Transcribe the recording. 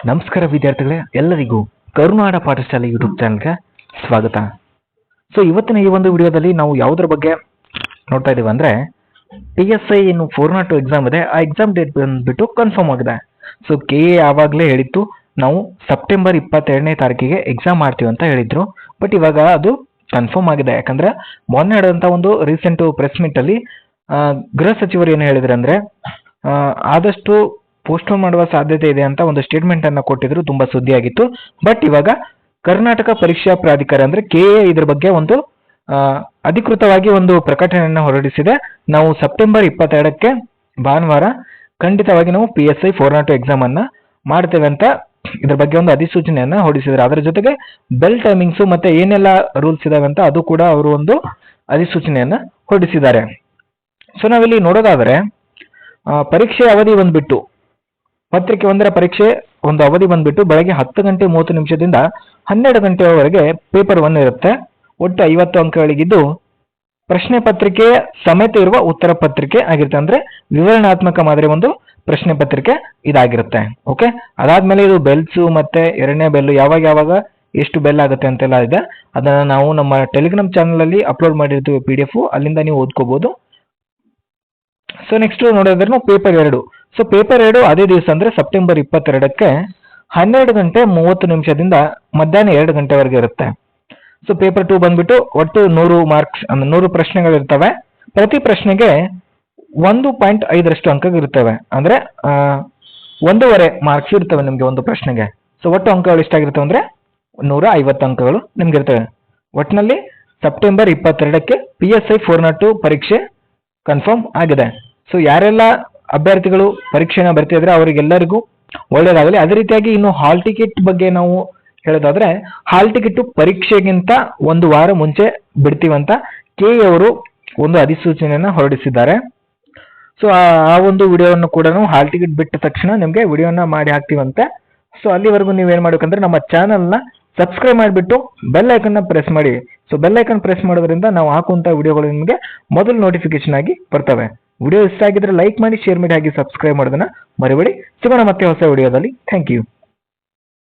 ನಮಸ್ಕಾರ ವಿದ್ಯಾರ್ಥಿಗಳೇ, ಎಲ್ಲರಿಗೂ ಕರುನಾಡ ಪಾಠಶಾಲೆ ಯೂಟ್ಯೂಬ್ ಚಾನಲ್ಗೆ ಸ್ವಾಗತ. ಸೊ ಇವತ್ತಿನ ಈ ಒಂದು ವಿಡಿಯೋದಲ್ಲಿ ನಾವು ಯಾವುದ್ರ ಬಗ್ಗೆ ನೋಡ್ತಾ ಇದ್ದೀವಿ ಅಂದರೆ ಪಿ ಎಸ್ ಐ ಏನು ಫೋರ್ ನಾಟ್ ಟು ಎಕ್ಸಾಮ್ ಇದೆ. ಆ ಎಕ್ಸಾಮ್ ಡೇಟ್ ಬಂದ್ಬಿಟ್ಟು ಕನ್ಫರ್ಮ್ ಆಗಿದೆ. ಸೊ ಕೆ ಎ ಆವಾಗಲೇ ಹೇಳಿತ್ತು. ನಾವು ಸೆಪ್ಟೆಂಬರ್ ಇಪ್ಪತ್ತೆರಡನೇ ತಾರೀಕಿಗೆ ಎಕ್ಸಾಮ್ ಮಾಡ್ತೀವಿ ಅಂತ ಹೇಳಿದ್ರು. ಬಟ್ ಇವಾಗ ಅದು ಕನ್ಫರ್ಮ್ ಆಗಿದೆ. ಯಾಕಂದ್ರೆ, ಮೊನ್ನೆ ನಡೆದಂಥ ಒಂದು ರೀಸೆಂಟ್ ಪ್ರೆಸ್ ಮೀಟಲ್ಲಿ ಗೃಹ ಸಚಿವರು ಏನು ಹೇಳಿದ್ರು ಅಂದರೆ ಆದಷ್ಟು ಪೋಸ್ಟ್ಪೋನ್ ಮಾಡುವ ಸಾಧ್ಯತೆ ಇದೆ ಅಂತ ಒಂದು ಸ್ಟೇಟ್ಮೆಂಟ್ ಅನ್ನು ಕೊಟ್ಟಿದ್ರು, ತುಂಬಾ ಸುದ್ದಿ ಆಗಿತ್ತು ಬಟ್ ಇವಾಗ ಕರ್ನಾಟಕ ಪರೀಕ್ಷಾ ಪ್ರಾಧಿಕಾರ ಅಂದ್ರೆ ಕೆ ಎ ಇದ್ರ ಬಗ್ಗೆ ಒಂದು ಅಧಿಕೃತವಾಗಿ ಒಂದು ಪ್ರಕಟಣೆಯನ್ನು ಹೊರಡಿಸಿದೆ. ನಾವು ಸೆಪ್ಟೆಂಬರ್ ಇಪ್ಪತ್ತೆರಡಕ್ಕೆ ಭಾನುವಾರ ಖಂಡಿತವಾಗಿ ನಾವು P S I four not exam ಅನ್ನ ಮಾಡ್ತೇವೆ ಅಂತ ಇದ್ರ ಬಗ್ಗೆ ಒಂದು ಅಧಿಸೂಚನೆಯನ್ನ ಹೊರಡಿಸಿದ್ದಾರೆ ಅದರ ಜೊತೆಗೆ ಬೆಲ್ ಟೈಮಿಂಗ್ಸ್ ಮತ್ತೆ ಏನೆಲ್ಲ ರೂಲ್ಸ್ ಇದಾವೆ ಅಂತ ಅದು ಕೂಡ ಅವರು ಒಂದು ಅಧಿಸೂಚನೆಯನ್ನ ಹೊರಡಿಸಿದ್ದಾರೆ. ಸೊ ನಾವಿಲ್ಲಿ ನೋಡೋದಾದ್ರೆ ಪರೀಕ್ಷೆ ಅವಧಿ ಬಂದ್ಬಿಟ್ಟು ಪತ್ರಿಕೆ ಒಂದರ ಪರೀಕ್ಷೆ ಒಂದು ಅವಧಿ ಬಂದ್ಬಿಟ್ಟು ಬೆಳಗ್ಗೆ ಹತ್ತು ಗಂಟೆ ಮೂವತ್ತು ನಿಮಿಷದಿಂದ ಹನ್ನೆರಡು ಗಂಟೆವರೆಗೆ ಪೇಪರ್ ಒನ್ ಇರುತ್ತೆ. ಒಟ್ಟು ಐವತ್ತು ಅಂಕಗಳಿಗಿದ್ದು ಪ್ರಶ್ನೆ ಪತ್ರಿಕೆ, ಸಮೇತ ಇರುವ ಉತ್ತರ ಪತ್ರಿಕೆ ಆಗಿರುತ್ತೆ. ಅಂದ್ರೆ ವಿವರಣಾತ್ಮಕ ಮಾದರಿ ಒಂದು ಪ್ರಶ್ನೆ ಪತ್ರಿಕೆ ಇದಾಗಿರುತ್ತೆ. ಓಕೆ? ಅದಾದ್ಮೇಲೆ ಇದು ಬೆಲ್ಸು ಮತ್ತೆ ಎರಡನೇ ಬೆಲ್ಲು ಯಾವಾಗ ಯಾವಾಗ ಎಷ್ಟು ಬೆಲ್ ಆಗುತ್ತೆ ಅಂತೆಲ್ಲ ಇದೆ. ಅದನ್ನ ನಾವು ನಮ್ಮ ಟೆಲಿಗ್ರಾಮ್ ಚಾನಲ್ ಅಲ್ಲಿ ಅಪ್ಲೋಡ್ ಮಾಡಿರ್ತೀವಿ ಪಿ ಡಿ ಎಫ್. ಅಲ್ಲಿಂದ ನೀವು ಓದ್ಕೋಬಹುದು ಸೊ ನೆಕ್ಸ್ಟ್ ನೋಡೋದ್ರೆ ಪೇಪರ್ ಎರಡು. ಸೊ ಪೇಪರ್ ಎರಡು ಅದೇ ದಿವಸ ಅಂದ್ರೆ ಸೆಪ್ಟೆಂಬರ್ ಇಪ್ಪತ್ತೆರಡಕ್ಕೆ ಹನ್ನೆರಡು ಗಂಟೆ ಮೂವತ್ತು ನಿಮಿಷದಿಂದ ಮಧ್ಯಾಹ್ನ ಎರಡು ಗಂಟೆವರೆಗೆ ಇರುತ್ತೆ. ಸೊ ಪೇಪರ್ ಟೂ ಬಂದ್ಬಿಟ್ಟು ಒಟ್ಟು ನೂರು ಮಾರ್ಕ್ಸ್ ಅಂದ್ರೆ ನೂರು ಪ್ರಶ್ನೆಗಳಿರ್ತವೆ ಪ್ರತಿ ಪ್ರಶ್ನೆಗೆ ಒಂದು ಪಾಯಿಂಟ್ ಐದರಷ್ಟು ಅಂಕಗಳಿರ್ತವೆ ಅಂದರೆ ಒಂದೂವರೆ ಮಾರ್ಕ್ಸ್ ಇರ್ತವೆ ನಿಮಗೆ ಒಂದು ಪ್ರಶ್ನೆಗೆ. ಸೊ ಒಟ್ಟು ಅಂಕಗಳು ಎಷ್ಟಾಗಿರ್ತವೆ ಅಂದ್ರೆ ನೂರ ಐವತ್ತು ಅಂಕಗಳು ನಿಮ್ಗೆ ಇರ್ತವೆ. ಒಟ್ಟಿನಲ್ಲಿ September ಇಪ್ಪತ್ತೆರಡಕ್ಕೆ P S I four not two ಪರೀಕ್ಷೆ ಕನ್ಫರ್ಮ್ ಆಗಿದೆ. ಸೊ ಯಾರೆಲ್ಲ ಅಭ್ಯರ್ಥಿಗಳು ಪರೀಕ್ಷೆನ ಬರ್ತಿದ್ರೆ ಅವರಿಗೆಲ್ಲರಿಗೂ ಒಳ್ಳೇದಾಗಲಿ. ಅದೇ ರೀತಿಯಾಗಿ ಇನ್ನು ಹಾಲ್ ಟಿಕೆಟ್ ಬಗ್ಗೆ ನಾವು ಹೇಳೋದಾದ್ರೆ ಹಾಲ್ ಟಿಕೆಟ್ ಪರೀಕ್ಷೆಗಿಂತ ಒಂದು ವಾರ ಮುಂಚೆ ಬಿಡ್ತೀವಂತ ಕೆ ಅವರು ಒಂದು ಅಧಿಸೂಚನೆಯನ್ನ ಹೊರಡಿಸಿದ್ದಾರೆ. ಸೊ ಆ ಒಂದು ವಿಡಿಯೋವನ್ನು ಕೂಡ ಹಾಲ್ ಟಿಕೆಟ್ ಬಿಟ್ಟ ತಕ್ಷಣ ನಿಮಗೆ ವಿಡಿಯೋನ ಮಾಡಿ ಹಾಕ್ತೀವಂತೆ. ಸೊ ಅಲ್ಲಿವರೆಗೂ ನೀವು ಏನ್ ಮಾಡ್ಬೇಕಂದ್ರೆ ನಮ್ಮ ಚಾನಲ್ನ ಸಬ್ಸ್ಕ್ರೈಬ್ ಮಾಡಿಬಿಟ್ಟು ಬೆಲ್ ಐಕನ್ನ ಪ್ರೆಸ್ ಮಾಡಿ. ಸೊ ಬೆಲ್ ಐಕನ್ ಪ್ರೆಸ್ ಮಾಡೋದ್ರಿಂದ ನಾವು ಹಾಕುವಂತ ವಿಡಿಯೋಗಳು ನಿಮಗೆ ಮೊದಲು ನೋಟಿಫಿಕೇಶನ್ ಆಗಿ ಬರ್ತವೆ. ವಿಡಿಯೋ ಇಷ್ಟ ಆಗಿದ್ರೆ ಲೈಕ್ ಮಾಡಿ ಶೇರ್ ಮಾಡಿ, ಹಾಗೆ ಸಬ್ಸ್ಕ್ರೈಬ್ ಮಾಡೋದನ್ನ ಮರಿಬೇಡಿ. ಸಿಗೋಣ ಮತ್ತೆ ಹೊಸ ವಿಡಿಯೋದಲ್ಲಿ. Thank you